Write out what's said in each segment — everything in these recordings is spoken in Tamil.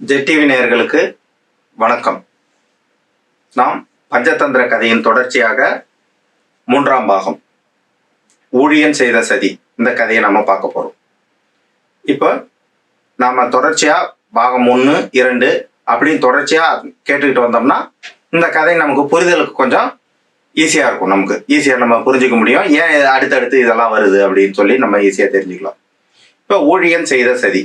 ஜெட்டிவி நேயர்களுக்கு வணக்கம். நாம் பஞ்சதந்திர கதையின் தொடர்ச்சியாக மூன்றாம் பாகம் ஊழியன் செய்த சதி இந்த கதையை நம்ம பார்க்க போகிறோம் இப்போ நாம் தொடர்ச்சியாக பாகம் ஒன்று இரண்டு அப்படின்னு தொடர்ச்சியாக கேட்டுக்கிட்டு வந்தோம்னா இந்த கதை நமக்கு புரிதலுக்கு கொஞ்சம் ஈஸியாக இருக்கும் நமக்கு. ஈஸியாக நம்ம புரிஞ்சுக்க முடியும். ஏன் இது அடுத்தடுத்து இதெல்லாம் வருது அப்படின்னு சொல்லி நம்ம ஈஸியாக தெரிஞ்சுக்கலாம். இப்போ ஊழியன் செய்த சதி.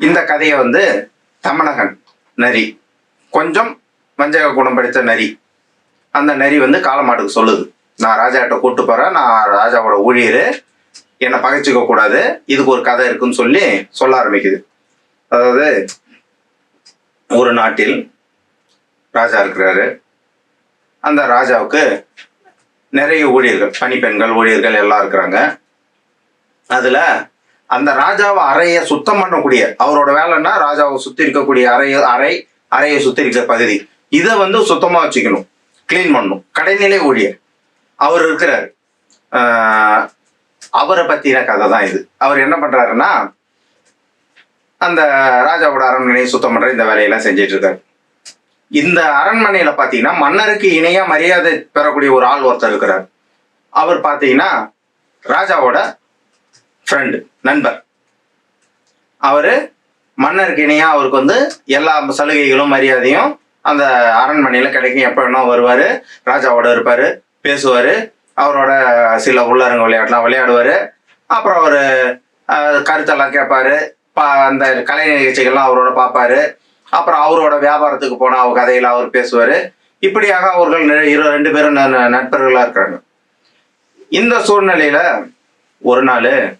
இந்த கதையை வந்து தமிழகன் நரி. கொஞ்சம் வஞ்சக குணம் படித்த நரி. அந்த நரி வந்து காலமாட்டுக்கு சொல்லுது. நான் ராஜாட்ட கூட்டு போகிறேன் நான் ராஜாவோட ஊழியர். என்னை பகைச்சிக்க கூடாது. இதுக்கு ஒரு கதை இருக்குன்னு சொல்லி சொல்ல ஆரம்பிக்குது. அதாவது ஒரு நாட்டில் ராஜா இருக்கிறாரு. அந்த ராஜாவுக்கு நிறைய ஊழியர்கள் பணிப்பெண்கள் ஊழியர்கள் எல்லாம் இருக்கிறாங்க. அதில் அந்த ராஜாவை அறையை சுத்தம் பண்ணக்கூடிய அவரோட வேலைன்னா ராஜாவை சுத்தி இருக்கக்கூடிய அறை அறை அறையை சுத்தி இருக்கிற பகுதி. இதை வந்து சுத்தமா வச்சுக்கணும். க்ளீன் பண்ணணும். கடைநிலை ஊழியர். அவர் இருக்கிறார். அவரை பத்தின கதை தான் இது. அவர் என்ன பண்றாருன்னா அந்த ராஜாவோட அரண்மனையை சுத்தம் பண்ற இந்த வேலையெல்லாம் செஞ்சிட்டு இருக்காரு. இந்த அரண்மனையில பாத்தீங்கன்னா மன்னருக்கு இணையா மரியாதை பெறக்கூடிய ஒரு ஆள் ஒருத்தர் இருக்கிறார். அவர் பாத்தீங்கன்னா ராஜாவோட ஃப்ரெண்டு நண்பர். அவர் மன்னருக்கு இணையா அவருக்கு வந்து எல்லா சலுகைகளும் மரியாதையும் அந்த அரண்மனையில் கிடைக்கும். எப்போ வேணா வருவார் ராஜாவோட இருப்பார் பேசுவார். அவரோட சில உள்ளரங்க விளையாட்டுலாம் விளையாடுவார். அப்புறம் அவர் கருத்தெல்லாம் கேட்பாரு. பா அந்த கலை நிகழ்ச்சிகள்லாம் அவரோட பார்ப்பாரு. அப்புறம் அவரோட வியாபாரத்துக்கு போனால் அவர் கதையில் அவர் பேசுவார். இப்படியாக அவர்கள் இரு ரெண்டு பேரும் ந- நண்பர்களாக இருக்கிறாங்க. இந்த சூழ்நிலையில் ஒரு நாள்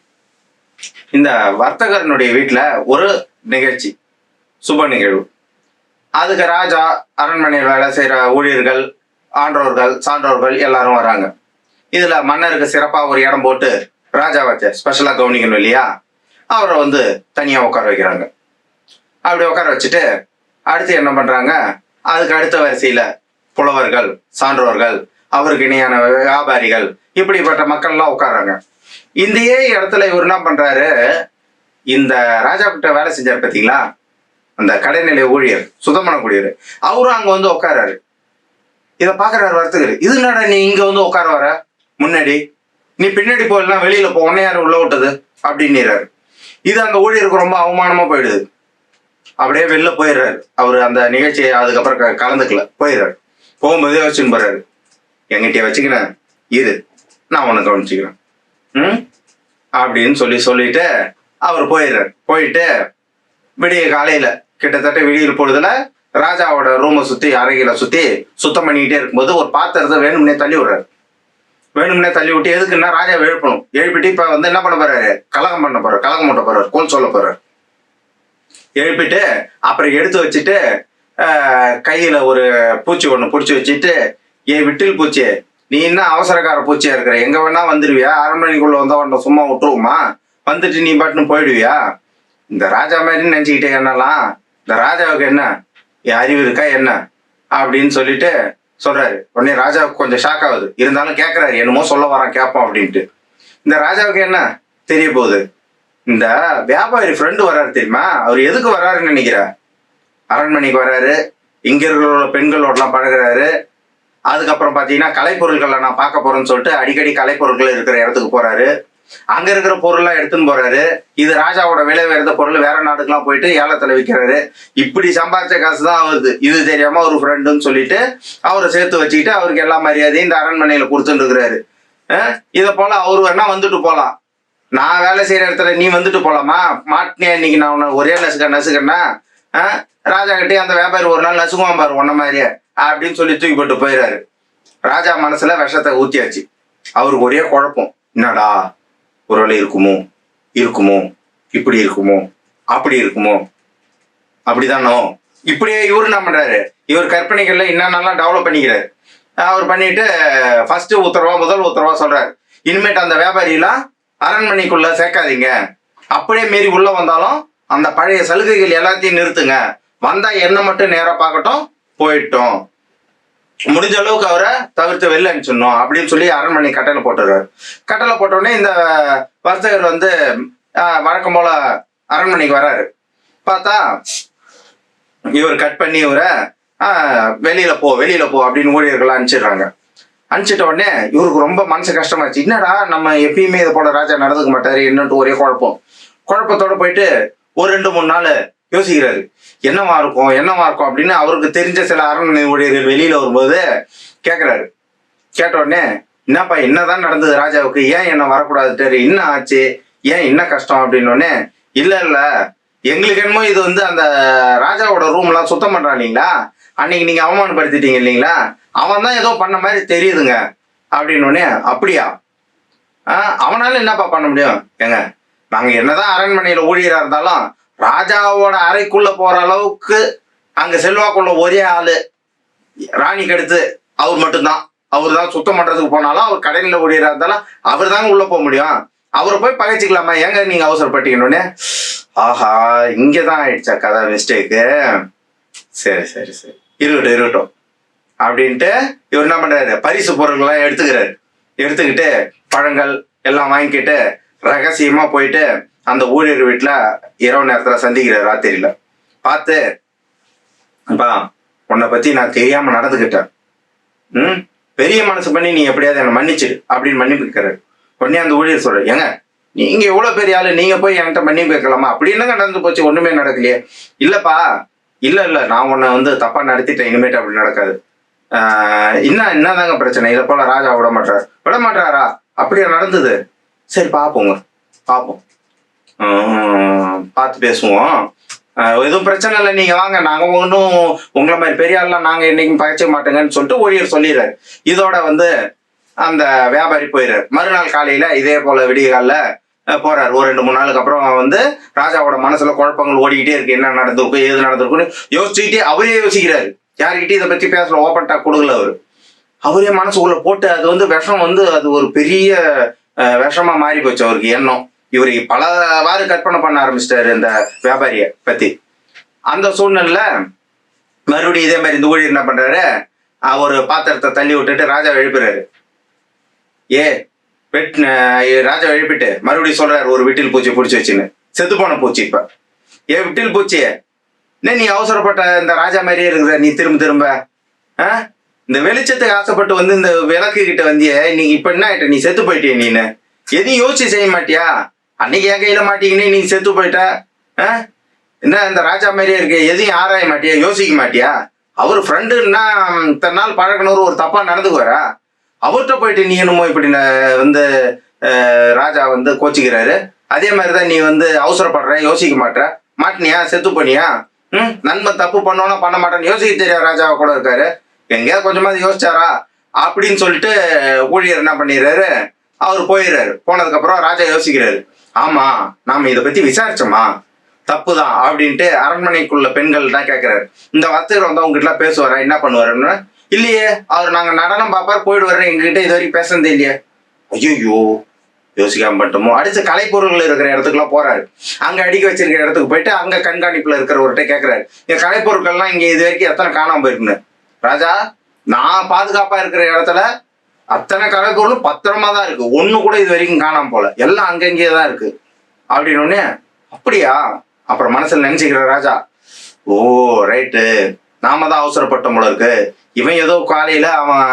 இந்த வர்த்தகரனுடைய வீட்டில் ஒரு நிகழ்ச்சி சுப நிகழ்வு. அதுக்கு ராஜா அரண்மனையில் வேலை செய்கிற ஊழியர்கள் ஆன்றோர்கள் சான்றோர்கள் எல்லாரும் வராங்க. இதில் மன்னருக்கு சிறப்பாக ஒரு இடம் போட்டு ராஜா வச்ச ஸ்பெஷலாக கவனிக்கணும் இல்லையா? அவரை வந்து தனியாக உட்கார வைக்கிறாங்க. அப்படி உட்கார வச்சுட்டு அடுத்து என்ன பண்றாங்க? அதுக்கு அடுத்த வரிசையில புலவர்கள் சான்றோர்கள் அவருக்கு இணையான வியாபாரிகள் இப்படிப்பட்ட மக்கள்லாம் உட்கார்றாங்க. இந்தையே இடத்துல இவர் என்ன பண்றாரு? இந்த ராஜா கிட்ட வேலை செஞ்சார் பார்த்தீங்களா அந்த கடைநிலை ஊழியர் சுத்தமான ஊழியர். அவரும் அங்க வந்து உட்காராரு இதை பாக்குறாரு வர்த்தகர். இது என்னடா நீ இங்க வந்து உட்கார வர? முன்னாடி. நீ பின்னாடி போயிடலாம் வெளியில போ. உன்னை யாரும் உள்ள விட்டது? அப்படின்னுறாரு. இது அந்த ஊழியருக்கு ரொம்ப அவமானமா போயிடுது. அப்படியே வெளில போயிடுறாரு. அவர் அந்த நிகழ்ச்சியை அதுக்கப்புறம் க- கலந்துக்கல. போயிடுறாரு. போகும்போதே வச்சுன்னு போறாரு. எங்கிட்டே வச்சுக்கினேன். இது நான் உனக்கு கவனிச்சுக்கிறேன். அப்படின்னு சொல்லி சொல்லிட்டு அவர் போயிடுறாரு. போயிட்டு விடிய காலையில கிட்டத்தட்ட விடியல் பொழுதுல ராஜாவோட ரூமை சுத்தி அறைகளை சுத்தி சுத்தம் பண்ணிக்கிட்டே இருக்கும்போது ஒரு பாத்திரத்தை வேணும்னே தள்ளி விடுறாரு. வேணும்னே தள்ளி விட்டு எதுக்குன்னா ராஜா எழுப்பணும்? எழுப்பிட்டு இப்ப வந்து என்ன பண்ண போறாரு? கலகம் பண்ண போறாரு கலகம் பண்ண போறாரு கோல் சொல்ல போறாரு. எழுப்பிட்டு அப்புறம் எடுத்து வச்சுட்டு கையில ஒரு பூச்சி ஒன்று பிடிச்சி வச்சுட்டு ஏ விட்டில் பூச்சி நீ என்ன அவசரக்கார பூச்சியா இருக்கிற? எங்க வேணா வந்துடுவியா மணிக்குள்ள வந்தா உன்னை சும்மா விட்டுருவோமா? வந்துட்டு நீ பாட்டுன்னு போயிடுவியா? இந்த ராஜா மாதிரி நினைச்சுக்கிட்டே என்னலாம் இந்த ராஜாவுக்கு என்ன? என் அறிவு இருக்கா? என்ன? அப்படின்னு சொல்லிட்டு சொல்றாரு. உடனே ராஜாவுக்கு கொஞ்சம் ஷாக் ஆகுது. இருந்தாலும் கேட்கறாரு என்னமோ சொல்ல வரான் கேட்போம் அப்படின்ட்டு. இந்த ராஜாவுக்கு என்ன தெரிய போகுது? இந்த வியாபாரி ஃப்ரெண்டு வராரு தெரியுமா? அவர் எதுக்கு வராருன்னு நினைக்கிற? அரண்மனைக்கு வராரு இங்க இருக்கிற பெண்களோடலாம் பழகுறாரு. அதுக்கப்புறம் பார்த்தீங்கன்னா கலைப்பொருட்களை நான் பார்க்க போறேன்னு சொல்லிட்டு அடிக்கடி கலைப்பொருட்கள் இருக்கிற இடத்துக்கு போறாரு. அங்க இருக்கிற பொருள்லாம் எடுத்துன்னு போறாரு. இது ராஜாவோட விலை உயர்ந்த பொருள். வேற நாட்டுக்கெல்லாம் போயிட்டு ஏலத்துல விற்கிறாரு இப்படி சம்பாதிச்ச காசு தான் ஆகுது இது தெரியாம ஒரு ஃப்ரெண்டுன்னு சொல்லிட்டு அவரை சேர்த்து வச்சுக்கிட்டு அவருக்கு எல்லா மரியாதையும் இந்த அரண்மனையில கொடுத்துட்டு இருக்கிறாரு. இதை போல அவரு வேணா வந்துட்டு போலாம். நான் வேலை செய்யற இடத்துல நீ வந்துட்டு போலாமா? மாட்டினியா இன்னைக்கு நான் உன்னை ஒரே நசுக்க நசுக்கன்னா ராஜா கிட்டே அந்த வியாபாரி ஒரு நாள் நசுக்குவான் பாரு உன்ன மாதிரியே. அப்படின்னு சொல்லி தூக்கி போட்டு போயிடுறாரு ராஜா மனசுல விஷத்தை ஊத்தியாச்சு. அவருக்கு ஒரே குழப்பம். என்னடா? ஒருவேளை இருக்குமோ? இருக்குமோ? இப்படி இருக்குமோ? அப்படி இருக்குமோ? அப்படிதானோ? இப்படியே இவரு என்ன பண்றாரு? இவர் கற்பனைகள்ல என்னென்னலாம் டெவலப் பண்ணிக்கிறாரு. அவர் பண்ணிட்டு ஃபர்ஸ்ட் உத்தரவா முதல் உத்தரவா சொல்றாரு. இனிமேட்டு அந்த வியாபாரியெல்லாம் அரண்மனைக்குள்ள சேர்க்காதீங்க. அப்படியே மீறி உள்ள வந்தாலும் அந்த பழைய சலுகைகள் எல்லாத்தையும் நிறுத்துங்க. வந்தா என்ன மட்டும் நேராக பார்க்கட்டும் போயிட்டோம். முடிஞ்ச அளவுக்கு அவரை தவிர்த்து வெளில அனுப்பிச்சிடணும் அப்படின்னு சொல்லி அரண்மனை கட்டளை போட்டுறாரு கட்டளை போட்டோடனே இந்த வர்த்தகர் வந்து வழக்கம் போல அரண்மனைக்கு வராரு பார்த்தா இவர் கட் பண்ணி இவரை வெளியில போ வெளியில போ அப்படின்னு ஊழியர்கள் அனுப்பிச்சிடுறாங்க. அனுப்பிச்சிட்ட உடனே இவருக்கு ரொம்ப மனசு கஷ்டமாச்சு. என்னடா நம்ம எப்பயுமே இதை போல ராஜா நடந்துக்க மாட்டாரு என்னன்ட்டு ஒரே குழப்பம். குழப்பத்தோட போயிட்டு ஒரு ரெண்டு மூணு நாள் யோசிக்கிறாரு. என்னவா இருக்கும் என்னவா இருக்கும் அப்படின்னு அவருக்கு தெரிஞ்ச சில அரண்மனை ஊழியர்கள் வெளியில வரும்போது கேட்குறாரு கேட்ட உடனே என்னப்பா என்னதான் நடந்தது ராஜாவுக்கு? ஏன் என்ன வரக்கூடாதுட்டாரு என்ன ஆச்சு? ஏன் என்ன கஷ்டம்? அப்படின்னு உடனே இல்ல இல்ல. எங்களுக்கு என்னமோ இது வந்து அந்த ராஜாவோட ரூம் எல்லாம் சுத்தம் பண்றான் இல்லைங்களா? அன்னைக்கு நீங்க அவமானப்படுத்திட்டீங்க இல்லைங்களா? அவன் தான் ஏதோ பண்ண மாதிரி தெரியுதுங்க. அப்படின்னு உடனே அப்படியா? அவனால என்னப்பா பண்ண முடியும்? ஏங்க நாங்க என்னதான் அரண்மனையில ஊழியரா இருந்தாலும் ராஜாவோட அறைக்குள்ள போற அளவுக்கு அங்க செல்வாக்குள்ள ஒரே ஆளு ராணிக்கு அடுத்து அவர் மட்டும்தான். அவர் தான் சுத்தம் பண்றதுக்கு போனாலும் அவர் கடையில ஊழியரா இருந்தாலும் அவர் தாங்க உள்ள போக முடியும். அவரை போய் பகைச்சிக்கலாமா? ஏங்க நீங்க அவசரப்பட்டீங்கன்னு? ஆஹா இங்கதான் ஆயிடுச்சா கதை மிஸ்டேக்கு சரி சரி சரி. இருக்கட்டும் இருக்கட்டும் அப்படின்ட்டு இவர் என்ன பண்றாரு? பரிசு பொருள்கள்லாம் எடுத்துக்கிறாரு. எடுத்துக்கிட்டு பழங்கள் எல்லாம் வாங்கிக்கிட்டு ரகசியமாக போயிட்டு அந்த ஊழியர் வீட்டில் இரவு நேரத்தில் சந்திக்கிறார் ராத்திரியில் பார்த்து அப்பா உன்னை பற்றி நான் தெரியாமல் நடந்துக்கிட்டேன். ம்? பெரிய மனசு பண்ணி நீ எப்படியாவது என்னை மன்னிச்சிடு அப்படின்னு மன்னிப்பு கேட்கிறாரு. உடனே அந்த ஊழியர் சொல்கிறார் ஏங்க நீங்கள் எவ்வளோ பெரிய ஆள் நீங்கள் போய் என்கிட்ட மன்னிப்பு கேட்கலாமா? அப்படி என்னங்க நடந்து போச்சு? ஒன்றுமே நடக்கலையே. இல்லைப்பா இல்லை இல்லை நான் உன்னை வந்து தப்பாக நடத்திட்டேன் இனிமேட்டு அப்படி நடக்காது. என்ன என்னதாங்க பிரச்சனை. இதை போல ராஜா விட மாட்டார். விட மாட்டாரா? அப்படியா நடந்தது? சரி பார்ப்போங்க பார்ப்போம் பார்த்து பேசுவோம். எதுவும் பிரச்சனை இல்லை நீங்கள் வாங்க. நாங்கள் ஒன்றும் உங்களை மாதிரி பெரிய ஆள்லாம் நாங்கள் என்னைக்கும் பகைச்சிக்க மாட்டோங்கன்னு சொல்லிட்டு ஊழியர் சொல்லிடுறாரு. இதோட வந்து அந்த வியாபாரி போயிடுறாரு. மறுநாள் காலையில் இதே போல் விடியகாலில் போகிறார் ஒரு ரெண்டு மூணு நாளுக்கு அப்புறம் வந்து ராஜாவோட மனசுல குழப்பங்கள் ஓடிக்கிட்டே இருக்கு. என்ன நடந்திருக்கும் ஏது நடந்திருக்குன்னு யோசிச்சுக்கிட்டே அவரே யோசிக்கிறாரு. யார்கிட்டயும் இதை பத்தி பேசல ஓப்பன் கொடுக்கல அவரு. அவரே மனசுக்குள்ள போட்டு அது வந்து விஷம் வந்து அது ஒரு பெரிய விஷமா மாறி போச்சு அவருக்கு எண்ணம். இவர் பலவாறு கற்பனை பண்ண ஆரம்பிச்சிட்டாரு இந்த வியாபாரிய பத்தி. அந்த சூழ்நிலையில மறுபடியும் இதே மாதிரி இந்த ஊழியர் என்ன பண்றாரு? அஹ், ஒரு பாத்திரத்தை தள்ளி விட்டுட்டு ராஜாவை எழுப்புறாரு. ஏ வெட் ராஜா எழுப்பிட்டு மறுபடியும் சொல்றாரு ஒரு விட்டில் பூச்சி பிடிச்சி வச்சுன்னு. செத்து போன பூச்சி இப்ப. ஏ விட்டில் பூச்சி? என்ன நீ அவசரப்பட்ட இந்த ராஜா மாதிரியே இருக்குற? நீ திரும்ப திரும்ப ஆ? இந்த வெளிச்சத்துக்கு ஆசைப்பட்டு வந்து இந்த விளக்கு கிட்ட வந்தியே நீ இப்ப என்ன ஆயிட்ட? நீ செத்து போயிட்டிய நீனு எதையும் யோசிச்சு செய்ய மாட்டியா? அன்னைக்கு என் கையில மாட்டீங்கன்னு நீ செத்து போயிட்ட? ஆ? என்ன இந்த ராஜா மாதிரியே இருக்கு? எதையும் ஆராய மாட்டியா? யோசிக்க மாட்டியா? அவர் ஃப்ரெண்டுன்னா இத்தனை நாள் பழக்கணும் ஒரு தப்பா நடந்துக்குவாரா? அவர்கிட்ட போயிட்டு நீ என்னமோ இப்படி வந்து ராஜா வந்து கோச்சிக்கிறாரு. அதே மாதிரிதான் நீ வந்து அவசரப்படுற யோசிக்க மாட்ட. மாட்டினியா? செத்து போனியா? ம்? நண்பன் தப்பு பண்ணோன்னா பண்ண மாட்டேன்னு யோசிக்க தெரியாது ராஜாவை கூட இருக்காரு. எங்கேயாவது கொஞ்சமாவது யோசிச்சாரா அப்படின்னு சொல்லிட்டு ஊழியர் என்ன பண்ணிடுறாரு? அவர் போயிடுறாரு. போனதுக்கப்புறம் ராஜா யோசிக்கிறாரு. ஆமா நாம இதை பத்தி விசாரிச்சோமா? தப்புதான் அப்படின்ட்டு அரண்மனைக்குள்ள பெண்கள் தான் கேட்கிறாரு இந்த வார்த்தைகள் வந்து அவங்ககிட்ட பேசுவாரா? என்ன பண்ணுவாருன்னு? இல்லையே அவர் நாங்க நடனம் பார்ப்பார் போயிடுவாரு எங்ககிட்ட இது வரைக்கும் பேசுனதே இல்லையே. ஐயோ யோசிக்காம பண்ணிட்டோமோ? அடுத்து கலைப்பொருள்கள் இருக்கிற இடத்துக்குலாம் போறாரு. அங்க அடிக்க வச்சிருக்கிற இடத்துக்கு போயிட்டு அங்க கண்காணிப்புல இருக்கிறவர்கிட்ட கேட்கிறாரு இந்த கலைப்பொருட்கள்லாம் இங்க இது வரைக்கும் எத்தனை காணாம போயிருக்குன்னு. ராஜா நான் பாதுகாப்பா இருக்கிற இடத்துல அத்தனை கலைப்பொருளும் பத்திரமா தான் இருக்கு. ஒண்ணு கூட இது வரைக்கும் காணாம போல. எல்லாம் அங்கங்கே தான் இருக்கு. அப்படின்னு அப்படியா? அப்புறம் மனசுல நினைச்சுக்கிற ராஜா ஓ ரைட்டு. நாம தான் அவசரப்பட்ட போல இருக்கு. இவன் ஏதோ காலையில அவன்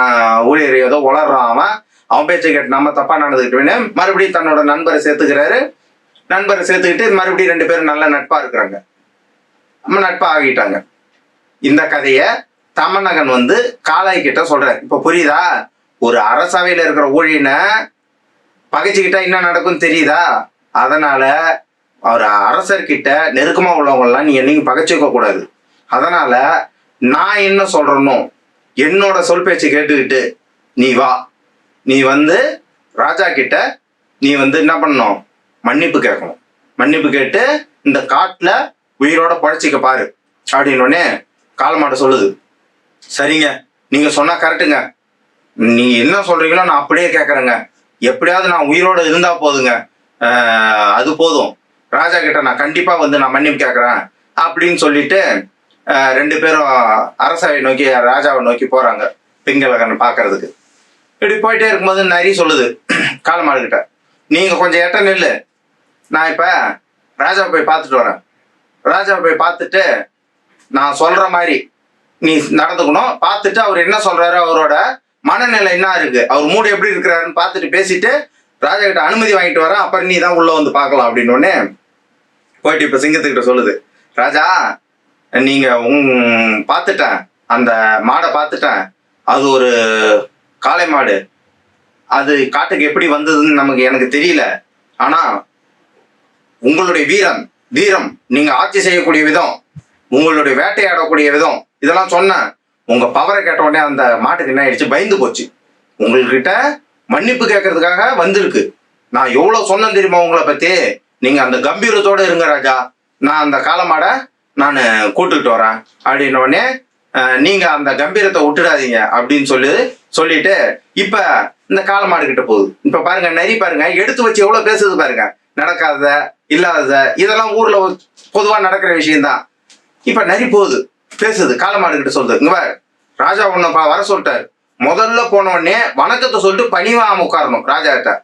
ஊழியர் ஏதோ உளறான் அவன் அவன் பேச்சை கேட்டு நம்ம தப்பா நடந்துக்கிட்டு மறுபடியும் தன்னோட நண்பரை சேர்த்துக்கிறாரு. நண்பரை சேர்த்துக்கிட்டு மறுபடியும் ரெண்டு பேரும் நல்ல நட்பா இருக்கிறாங்க. நம்ம நட்பா ஆகிட்டாங்க. இந்த கதையை தமநகன் வந்து காளாய் கிட்ட சொல்றாரு. இப்ப புரியுதா? ஒரு அரசவையில இருக்கிற ஊழியனை பகைச்சுக்கிட்டா என்ன நடக்கும் தெரியுதா? அதனால அவர் அரசர்கிட்ட நெருக்கமா உள்ளவங்கலாம் நீ என்னைக்கும் பகைச்சிக்க கூடாது. அதனால நான் என்ன சொல்றேனோ என்னோட சொல் பேச்சு கேட்டுக்கிட்டு நீ வா. நீ வந்து ராஜா கிட்ட நீ வந்து என்ன பண்ணணும்? மன்னிப்பு கேட்கணும். மன்னிப்பு கேட்டு இந்த காட்டுல உயிரோட பழச்சிக்க பாரு. அப்படின்னு உடனே காலமாட சொல்லுது. சரிங்க. நீங்க சொன்னா கரெக்டுங்க. நீங்க என்ன சொல்றீங்களோ நான் அப்படியே கேட்கறேங்க எப்படியாவது நான் உயிரோட இருந்தா போதுங்க. அது போதும். ராஜா கிட்ட நான் கண்டிப்பா வந்து நான் மன்னிப்பு கேட்கறேன் அப்படின்னு சொல்லிட்டு ரெண்டு பேரும் அரசவை நோக்கி ராஜாவை நோக்கி போறாங்க பிங்களகன் பார்க்கறதுக்கு இப்படி போயிட்டே இருக்கும்போது நரி சொல்லுது காலமாடுகிட்ட நீங்க கொஞ்சம் எட்ட நில்லு. நான் இப்ப ராஜாவை போய் பார்த்துட்டு வரேன். ராஜாவை போய் பார்த்துட்டு நான் சொல்ற மாதிரி நீ நடந்துக்கணும். பார்த்துட்டு அவர் என்ன சொல்றாரு அவரோட மனநிலை என்ன இருக்கு? அவர் மூடு எப்படி இருக்கிறாருன்னு பார்த்துட்டு பேசிட்டு ராஜா கிட்ட அனுமதி வாங்கிட்டு வரேன். அப்புறம் நீ தான் உள்ள வந்து பார்க்கலாம் அப்படின்னு உடனே போயிட்டு இப்ப சிங்கத்துக்கிட்ட சொல்லுது. ராஜா நீங்க உங் பார்த்துட்டேன். அந்த மாடை பார்த்துட்டேன். அது ஒரு காளை மாடு. அது காட்டுக்கு எப்படி வந்ததுன்னு நமக்கு எனக்கு தெரியல. ஆனா உங்களுடைய வீரம் வீரம் நீங்க ஆட்சி செய்யக்கூடிய விதம் உங்களுடைய வேட்டையாடக்கூடிய விதம் இதெல்லாம் சொன்னேன் உங்க பவரை கேட்ட உடனே அந்த மாட்டுக்கு என்ன ஆயிடுச்சு? பயந்து போச்சு. உங்கள்கிட்ட மன்னிப்பு கேட்கறதுக்காக வந்திருக்கு. நான் எவ்வளவு சொன்னேன் தெரியுமா உங்களை பத்தி? நீங்க அந்த கம்பீரத்தோட இருங்க ராஜா. நான் அந்த காலமாட நான் கூட்டுக்கிட்டு வரேன். அப்படின்ன உடனே நீங்க அந்த கம்பீரத்தை விட்டுடாதீங்க அப்படின்னு சொல்லி சொல்லிட்டு இப்ப இந்த காலமாடு கிட்ட போகுது. இப்ப பாருங்க நரி பாருங்க எடுத்து வச்சு எவ்வளவு பேசுது பாருங்க. நடக்காத இல்லாதத இதெல்லாம் ஊர்ல பொதுவா நடக்கிற விஷயம்தான். இப்ப நரி போகுது. பேசுது காலமாடு கிட்ட சொல்லுது. இங்க பாரு ராஜா உன்னை பா- வர சொல்லிட்டாரு. முதல்ல போன உடனே வணக்கத்தை சொல்லிட்டு பணிவாக உட்காரணும் ராஜா கிட்ட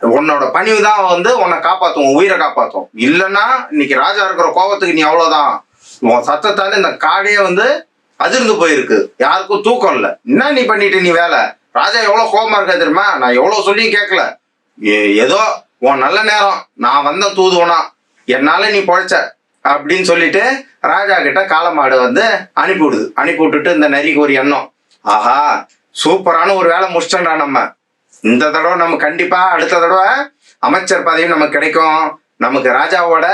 உன்னோட பணிவு தான் வந்து உன்னை காப்பாத்தும் உயிரை காப்பாத்தும். இல்லைன்னா இன்னைக்கு ராஜா இருக்கிற கோபத்துக்கு நீ அவ்வளவுதான். உன் சத்தத்தால இந்த காடையே வந்து அதிர்ந்து போயிருக்கு. யாருக்கும் தூக்கம் இல்லை. என்ன நீ பண்ணிட்டு நீ வேலை? ராஜா எவ்வளவு கோபமா இருக்கா தெரியுமா? நான் எவ்வளவு சொல்லியும் கேட்கல. ஏ- ஏதோ உன் நல்ல நேரம். நான் வந்த தூதுவனா. என்னால நீ பழைச்ச. அப்படின்னு சொல்லிட்டு ராஜா கிட்ட காலமாடு வந்து அனுப்பி விடுது அனுப்பி விட்டுட்டு இந்த நரிக்கு ஒரு எண்ணம். ஆஹா சூப்பரான ஒரு வேலை முடிச்சிட்டோம்டா நம்ம. இந்த தடவை நம்ம கண்டிப்பா அடுத்த தடவை அமைச்சர் பதவி நமக்கு கிடைக்கும். நமக்கு ராஜாவோட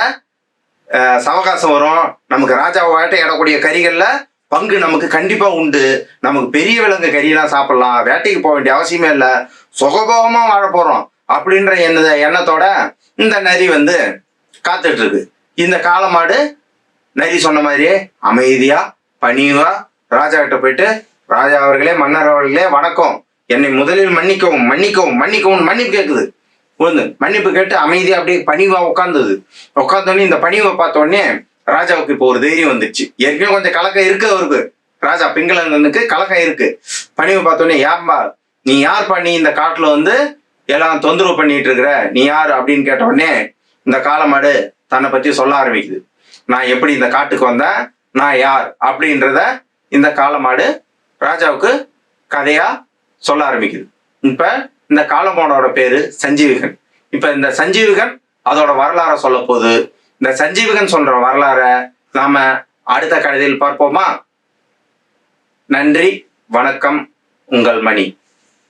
சவகாசம் வரும். நமக்கு ராஜாவோட இடக்கூடிய கறிகளில் பங்கு நமக்கு கண்டிப்பா உண்டு. நமக்கு பெரிய விலங்கு கறியெல்லாம் சாப்பிடலாம். வேட்டைக்கு போக வேண்டிய அவசியமே இல்லை. சுகபோகமா வாழ போறோம். அப்படின்ற எண்ண எண்ணத்தோட இந்த நரி வந்து காத்துட்டு இருக்கு. இந்த காலமாடு நரி சொன்ன மாதிரியே அமைதியா பணிவா ராஜா கிட்ட போயிட்டு ராஜா அவர்களே மன்னர் அவர்களே வணக்கம். என்னை முதலில் மன்னிக்கவும் மன்னிக்கவும் மன்னிக்கவும் மன்னிப்பு கேட்குது. ஒன்று மன்னிப்பு கேட்டு அமைதியா அப்படியே பணிவா உட்காந்துது உட்காந்தோடனே இந்த பணிவை பார்த்த உடனே ராஜாவுக்கு இப்போ ஒரு தைரியம் வந்துச்சு ஏற்கனவே கொஞ்சம் கலக்கம் இருக்கு அவருக்கு. ராஜா பிங்களனுக்கு கலக்கம் இருக்கு. பணிவை பார்த்தோன்னே ஏன்பா நீ யார் பண்ணி இந்த காட்டுல வந்து எல்லாம் தொந்தரவு பண்ணிட்டு இருக்கிற? நீ யார்? அப்படின்னு கேட்ட உடனே இந்த காலமாடு தன்னை பற்றி சொல்ல ஆரம்பிக்குது. நான் எப்படி இந்த காட்டுக்கு வந்தேன்? நான் யார்? அப்படின்றத இந்த காலமாடு ராஜாவுக்கு கதையா சொல்ல ஆரம்பிக்குது. இப்ப இந்த காலமாடோட பேரு சஞ்சீவிகன். இப்ப இந்த சஞ்சீவிகன் அதோட வரலாற சொல்ல போது இந்த சஞ்சீவிகன் சொல்ற வரலாற நாம அடுத்த கடைதியில் பார்ப்போமா? நன்றி வணக்கம் உங்கள் மணி.